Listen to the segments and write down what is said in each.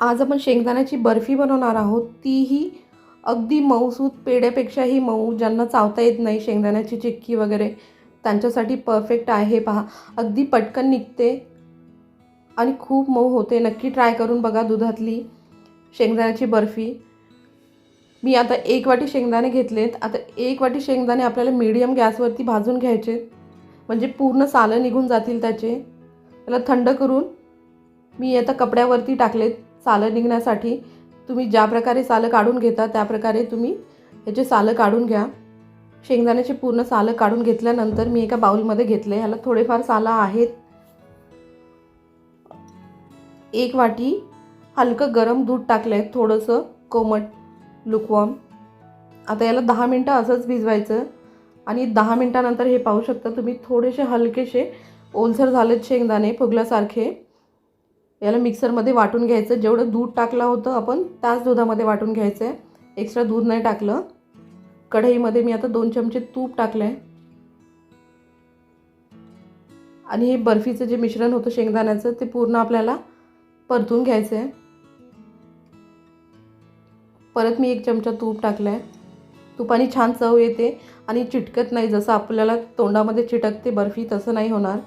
आज आपण शेंगदाण्याची बर्फी बनवणार आहोत. तीही अगदी मऊसूत पेढ्यापेक्षाही मऊ ज्यांना चावता येत नाही शेंगदाण्याची चिक्की वगैरे त्यांच्यासाठी परफेक्ट आहे. पहा अगदी पटकन निघते आणि खूप मऊ होते. नक्की ट्राय करून बघा दुधातली शेंगदाण्याची बर्फी. मी आता एक वाटी शेंगदाणे घेतलेत. आता एक वाटी शेंगदाणे आपल्याला मीडियम गॅसवरती भाजून घ्यायचे म्हणजे पूर्ण सालं निघून जातील त्याचे. त्याला थंड करून मी आता कपड्यावरती टाकलेत. सालं निघण्यासाठी तुम्ही ज्या प्रकारे सालं काढून घेता त्या प्रकारे तुम्ही ह्याचे सालं काढून घ्या. शेंगदाण्याचे पूर्ण सालं काढून घेतल्यानंतर मी एका बाउलमध्ये घेतले ह्याला थोडेफार सालं आहेत. एक वाटी हलकं गरम दूध टाकलं आहे थोडंसं कोमट लुकवॉम आता याला दहा मिनटं असंच भिजवायचं आणि दहा मिनटानंतर हे पाहू शकता तुम्ही थोडेसे हलकेसे ओलसर झालेत शेंगदाणे फुगल्यासारखे. याला मिक्सरमध्ये वाटून घ्यायचं. जेवढं दूध टाकलं होतं आपण त्याच दुधामध्ये वाटून घ्यायचं आहे एक्स्ट्रा दूध नाही टाकलं. कढईमध्ये मी आता दोन चमचे तूप टाकलं आहे आणि हे बर्फीचं जे मिश्रण होतं शेंगदाण्याचं ते पूर्ण आपल्याला परतून घ्यायचं आहे परत मी एक चमचा तूप टाकलं आहे तुपाने छान चव येते आणि चिटकत नाही. जसं आपल्याला तोंडामध्ये चिटकते बर्फी तसं नाही होणार.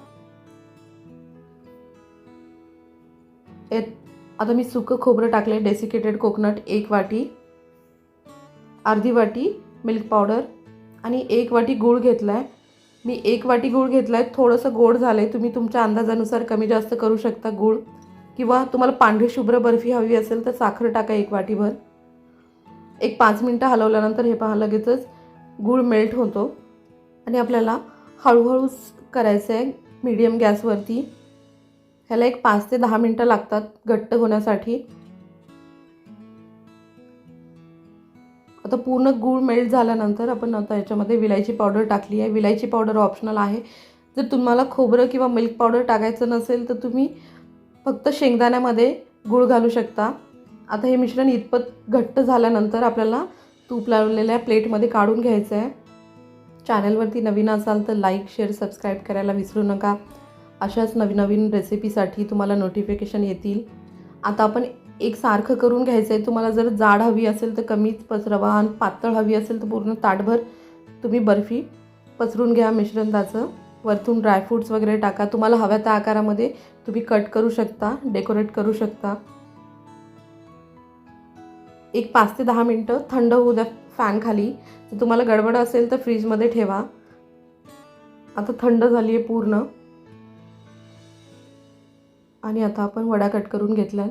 यात आता मी सुकं खोबरं टाकले डेसिकेटेड कोकोनट एक वाटी अर्धी वाटी मिल्क पावडर आणि एक वाटी गूळ घेतला आहे मी एक वाटी गूळ घेतला आहे थोडंसं गोड झालं आहे तुम्ही तुमच्या अंदाजानुसार कमी जास्त करू शकता गूळ. किंवा तुम्हाला पांढरी शुभ्र बर्फी हवी असेल तर साखर टाका एक वाटीभर. एक पाच मिनटं हलवल्यानंतर हे पहा लगेचच गूळ मेल्ट होतो. आणि आपल्याला हळूहळूच करायचं आहे मीडियम गॅसवरती ह्याला एक पाच ते दहा मिनटं लागतात घट्ट होण्यासाठी. आता पूर्ण गूळ मेल्ट झाल्यानंतर आपण आता याच्यामध्ये विलायची पावडर टाकली आहे. विलायची पावडर ऑप्शनल आहे. जर तुम्हाला खोबरं किंवा मिल्क पावडर टाकायचं नसेल तर तुम्ही फक्त शेंगदाण्यामध्ये गूळ घालू शकता. आता हे मिश्रण इतपत घट्ट झाल्यानंतर आपल्याला तूप लावलेल्या प्लेटमध्ये काढून घ्यायचं आहे. चॅनलवरती नवीन असाल तर लाईक शेअर सबस्क्राईब करायला विसरू नका. अशाच नवीन नवीन रेसिपीसाठी तुम्हाला नोटिफिकेशन येतील. आता आपण एक सारखं करून घ्यायचं आहे तुम्हाला जर जाड हवी असेल तर कमीच पसरवा आणि पातळ हवी असेल तर पूर्ण ताटभर तुम्ही बर्फी पसरून घ्या मिश्रण त्याचं वरतून ड्रायफ्रूट्स वगैरे टाका. तुम्हाला हव्या त्या आकारामध्ये तुम्ही कट करू शकता डेकोरेट करू शकता. एक पाच ते दहा मिनटं थंड होऊ द्या फॅन खाली. तुम्हाला गडबड असेल तर फ्रीजमध्ये ठेवा. आता थंड झाली आहे पूर्ण. आणि आता आपण वडा कट करून घेतला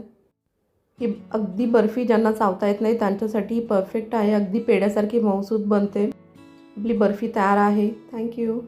की अगदी बर्फी ज्यांना चावता येत नाही त्यांच्यासाठी परफेक्ट आहे. अगदी पेड्यासारखी मऊसूद बनते. आपली बर्फी तयार आहे. थँक्यू